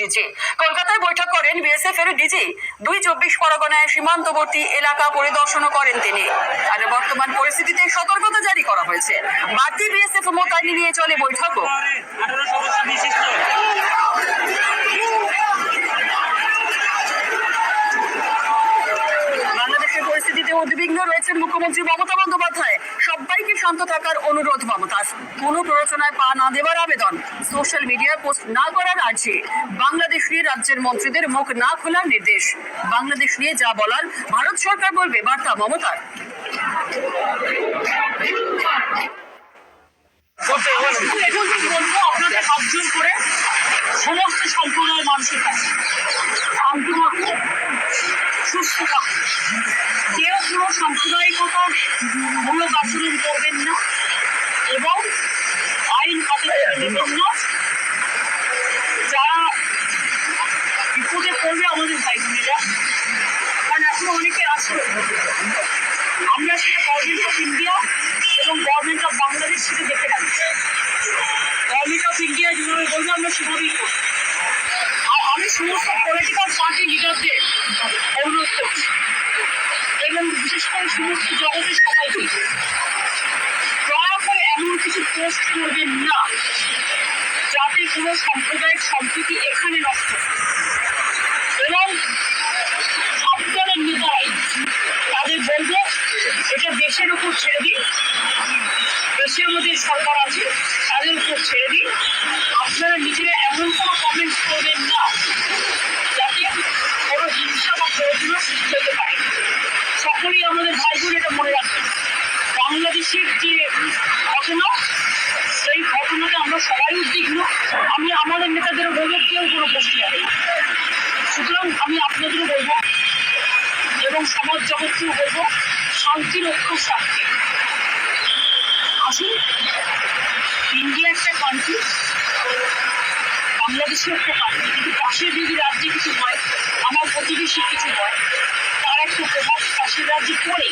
DG. কলকাতায় বৈঠক করেন বিএসএফ এর ডিজি। দুই চব্বিশ পরগনায় সীমান্তবর্তী এলাকা পরিদর্শনও করেন তিনি। আর বর্তমান পরিস্থিতিতে সতর্কতা জারি করা হয়েছে। বাড়তি বিএসএফ মোতায়েন নিয়ে চলে বৈঠকও। উদ্বিগ্ন রয়েছেন মুখ্যমন্ত্রী মমতা বন্দ্যোপাধ্যায়। শান্ত থাকার অনুরোধ মমতার কোনো প্ররোচনায় পা না দেওয়ার আবেদন সোশ্যাল মিডিয়ায় পোস্ট না করার আর্জি। বাংলাদেশ নিয়ে রাজ্যের মন্ত্রীদের মুখ না খোলার নির্দেশ। বাংলাদেশ নিয়ে যা বলার ভারত সরকার বলবে বার্তা মমতার। আপনাদের হাতজন করে সমস্ত সম্প্রদায়ের মানুষের কাছে। শান্তি সুস্থ রাখো কোনো সাম্প্রদায়িকতা মূলক আচরণ করবেন না এবং আইন হাতে নেবেন না যারা বিপদে পড়বে আমাদের ভাই বোনেরা কারণ এখন অনেকে আছে। আমরা সেটা গভর্নমেন্ট অফ ইন্ডিয়া এবং গভর্নমেন্ট অফ বাংলাদেশ সেটা দেখে রাখছি গভর্নমেন্ট অফ ইন্ডিয়া যেভাবে বলবে, আমরা সেভাবেই আর আমি সমস্ত পলিটিক্যাল পার্টি লিডারদের অনুরোধ করছি। এবং বিশেষ করে সমস্ত জগতের সবাইকে। দয়া করে এমন কিছু পোস্ট করবেন না, যাতে কোনো সাম্প্রদায়িক সম্প্রীতি এখানে নষ্ট এবং সব দলের নেতারাই তাদের বলব, এটা দেশের উপর ছেড়ে দিন। দেশের মধ্যে সরকার আছে, তাদের উপর ছেড়ে দিন। আপনারা নিজেরা এমন কোনো কমেন্টস করবেন না, যাতে কোনো হিংসা বা প্রয়োজনীয় সৃষ্টি হতে পারে। সকলেই আমাদের ভাই বোন এটা মনে রাখবেন বাংলাদেশের যে ঘটনা, সেই ঘটনাতে আমরা সবাই উদ্বিগ্ন। আমি আমাদের নেতাদেরও বলব, কেউ কোনো প্রশ্ন না। সুতরাং আমি আপনাদেরও বলব এবং সমাজ জগৎকেও বলব, শান্তি রক্ষার স্বার্থে। আসুন, ইন্ডিয়া একটা কান্ট্রি বাংলাদেশও একটা কান্ট্রি কিন্তু পাশের যদি রাজ্যে কিছু হয়, আমার প্রতিবেশী কিছু হয়, তার একটা প্রভাব রাজ্যে পড়ে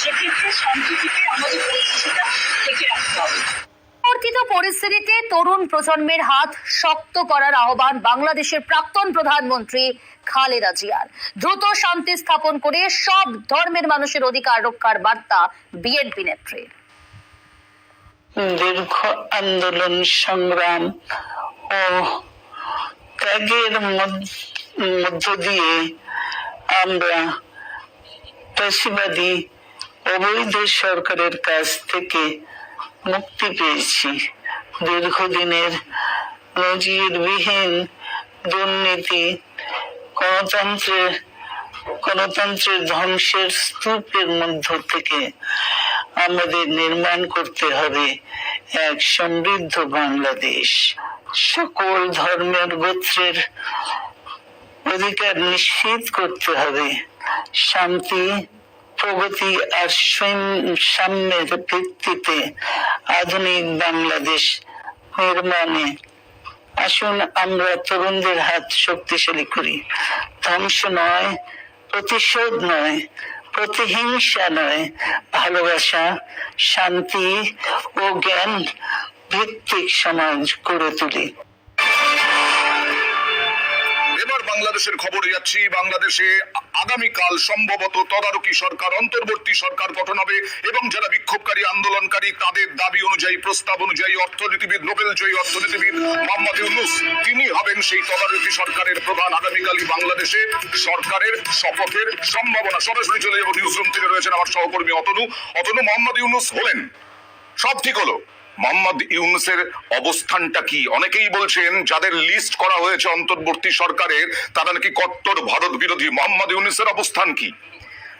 সেক্ষেত্রে শান্তি আমাদের পরিস্থিতিটা থেকে রাখতে হবে। পরিবর্তিত পরিস্থিতিতে তরুণ প্রজন্মের হাত শক্ত করার আহ্বান বাংলাদেশের প্রাক্তন প্রধানমন্ত্রী খালেদা জিয়ার। দ্রুত শান্তি স্থাপন করে সব ধর্মের মানুষের অধিকার রক্ষার বার্তা বিএনপি নেত্রীর দীর্ঘ আন্দোলন সংগ্রাম ও ত্যাগের মধ্য দিয়ে আমরা পেশিবাদী অবৈধ সরকারের কাছ থেকে মুক্তি পেয়েছি। দীর্ঘদিনের নজিরবিহীন দুর্নীতি গণতন্ত্রের গণতন্ত্রের ধ্বংসের স্তূপের মধ্য থেকে আমাদের নির্মাণ করতে হবে এক সমৃদ্ধ বাংলাদেশ। সকল ধর্মের গোত্রের অধিকার নিশ্চিত করতে হবে। শান্তি, প্রগতি আর সাম্যের ভিত্তিতে আধুনিক বাংলাদেশ নির্মাণে। আসুন আমরা তরুণদের হাত শক্তিশালী করি। ধ্বংস নয়, প্রতিশোধ নয়, প্রতিহিংসা নয়, ভালোবাসা, শান্তি ও জ্ঞান ভিত্তিক সমাজ গড়ে তুলি। বাংলাদেশের খবরে যাচ্ছি। বাংলাদেশে আগামীকাল সম্ভবত তদারকি সরকার, অন্তর্বর্তী সরকার গঠন হবে এবং যারা বিক্ষোভকারী, আন্দোলনকারী, তাদের দাবি অনুযায়ী, প্রস্তাব অনুযায়ী অর্থনীতিবিদ, নোবেল জয়ী অর্থনীতিবিদ মোহাম্মদ ইউনুস, তিনি হবেন সেই তদারকি সরকারের প্রধান। আগামীকালই বাংলাদেশে সরকারের শপথের সম্ভাবনা। সরাসরি চলে যাব নিউজ রুম থেকে রয়েছেন আমার সহকর্মী অতনু। অতনু, মোহাম্মদ ইউনুস হলেন। সব ঠিক হলো? মোহাম্মদ ইউনুসের অবস্থানটা কি? অনেকেই বলছেন যাদের লিস্ট করা হয়েছে অন্তর্বর্তী সরকারের, তারা নাকি কট্টর ভারত বিরোধী। মোহাম্মদ ইউনুসের অবস্থান কি?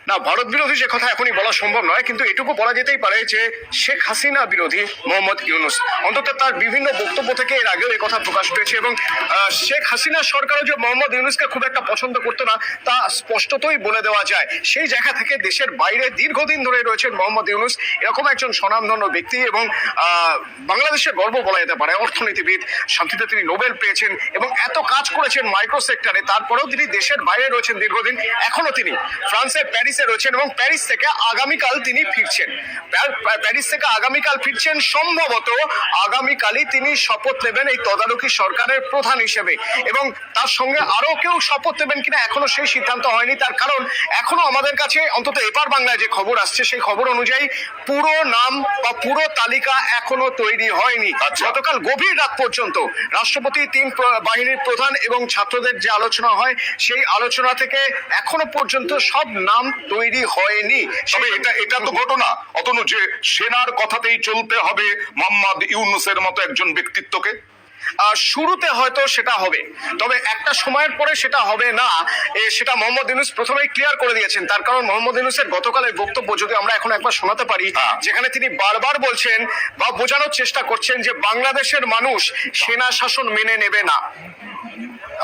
না, ভারত বিরোধী সে কথা এখনই বলা সম্ভব নয়, কিন্তু এটুকু বলা যেতেই পারে যে শেখ হাসিনা বিরোধী মোহাম্মদ ইউনুস। অন্তত তার বিভিন্ন বক্তব্য থেকে এর আগেও কথা প্রকাশ পেয়েছে এবং শেখ হাসিনা সরকারও যে মোহাম্মদ ইউনুসকে খুব একটা পছন্দ করতো না, তা স্পষ্টতই বলে দেওয়া যায়। সেই জায়গা থেকে দেশের বাইরে দীর্ঘদিন ধরে রয়েছেন মোহাম্মদ ইউনুস। এরকম একজন স্বনামধন্য ব্যক্তি এবং বাংলাদেশের গর্ব বলা যেতে পারে। অর্থনীতিবিদ, শান্তিতে তিনি নোবেল পেয়েছেন এবং এত কাজ করেছেন মাইক্রো সেক্টরে তারপরেও তিনি দেশের বাইরে রয়েছেন দীর্ঘদিন। এখনও তিনি ফ্রান্সের প্যারিস প্যারিসে রয়েছেন এবং প্যারিস থেকে আগামীকাল তিনি ফিরছেন। প্যারিস থেকে আগামীকাল ফিরছেন সম্ভবত আগামীকালই তিনি শপথ নেবেন এই তদারকি সরকারের প্রধান হিসেবে। এবং তার সঙ্গে আরও কেউ শপথ নেবেন কিনা এখনও সেই সিদ্ধান্ত হয়নি। তার কারণ এখনও আমাদের কাছে অন্তত এপার বাংলায় যে খবর আসছে সেই খবর অনুযায়ী পুরো নাম বা পুরো তালিকা এখনও তৈরি হয়নি। আচ্ছা। গতকাল গভীর রাত পর্যন্ত রাষ্ট্রপতি তিন বাহিনীর প্রধান এবং ছাত্রদের যে আলোচনা হয় সেই আলোচনা থেকে এখনও পর্যন্ত সব নাম তৈরি হয়নি। তবে এটা এটা তো ঘটনা। অতনু যে সেনার কথাতেই চলতে হবে মোহাম্মদ ইউনুসের মতো একজন ব্যক্তিত্বকে। শুরুতে হয়তো সেটা হবে তবে একটা সময়ের পরে সেটা হবে না। এ, সেটা মোহাম্মদ ইউনুস প্রথমেই ক্লিয়ার করে দিয়েছেন। তার কারণ মোহাম্মদ ইউনুসের গতকালের বক্তব্য যদি আমরা এখন একবার শোনাতে পারি হ্যাঁ। যেখানে তিনি বারবার বলছেন বা বোঝানোর চেষ্টা করছেন যে বাংলাদেশের মানুষ সেনা শাসন মেনে নেবে না।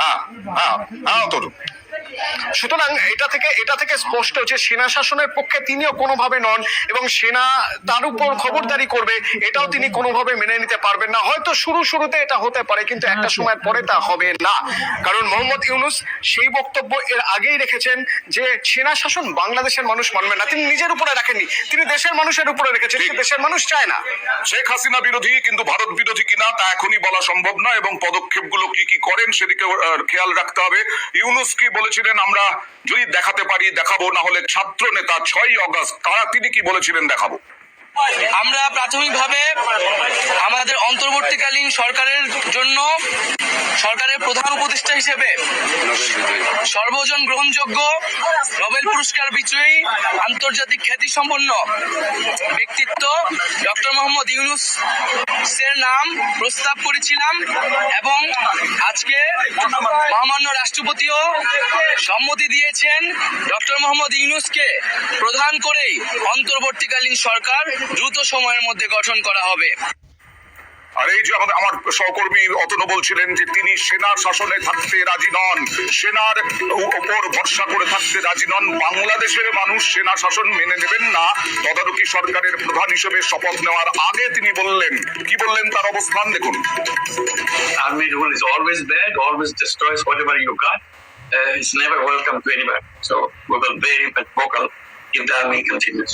হ্যাঁ হ্যাঁ হ্যাঁ সুতরাং এটা থেকে এটা থেকে স্পষ্ট যে সেনা শাসনের পক্ষে তিনিও কোনোভাবে নন এবং সেনা তার উপর খবরদারি করবে এটাও তিনি কোনোভাবে মেনে নিতে পারবেন না। হয়তো শুরু শুরুতে এটা হতে পারে কিন্তু একটা সময়ের পরে তা হবে না। কারণ মোহাম্মদ ইউনুস সেই বক্তব্য এর আগেই রেখেছেন যে সেনা শাসন বাংলাদেশের মানুষ মানবে না। তিনি নিজের উপরে রাখেননি। তিনি দেশের মানুষের উপরে রেখেছেন কিন্তু দেশের মানুষ চায় না। শেখ হাসিনা বিরোধী কিন্তু ভারত বিরোধী কিনা তা এখনই বলা সম্ভব নয় এবং পদক্ষেপগুলো কি কি করেন সেদিকে খেয়াল রাখতে হবে। ইউনুস কি বলেছিলেন আমরা যদি দেখাতে পারি, দেখাবো, না হলে ছাত্র নেতা ছয় অগস্ট তারা তিনি কি বলেছিলেন দেখাবো? আমরা প্রাথমিকভাবে আমাদের অন্তর্বর্তীকালীন সরকারের জন্য সরকারের প্রধান উপদেষ্টা হিসেবে সর্বজন গ্রহণযোগ্য, নোবেল পুরস্কার বিজয়ী, আন্তর্জাতিক খ্যাতিসম্পন্ন ব্যক্তিত্ব ডক্টর মোহাম্মদ ইউনুস এর নাম প্রস্তাব করেছিলাম এবং আজকে মহামান্য রাষ্ট্রপতিও সম্মতি দিয়েছেন ডক্টর মোহাম্মদ ইউনুসকে প্রধান করেই অন্তর্বর্তীকালীন সরকার দ্রুত সময়ের মধ্যে গঠন করা হবে আর এই যে আমাদের আমার সহকর্মী অতনু বলছিলেন যে তিনি সেনা শাসনে থাকতে রাজি নন সেনার উপর ভরসা করে থাকতে রাজি নন বাংলাদেশের মানুষ সেনা শাসন মেনে নেবেন না তদারকি সরকারের প্রধান হিসেবে শপথ নেওয়ার আগে তিনি বললেন কি বললেন তার অবস্থান দেখুন army rule is always bad, always destroys whatever you got. Uh, it's never welcome to anybody. So we will be very vocal if the army continues.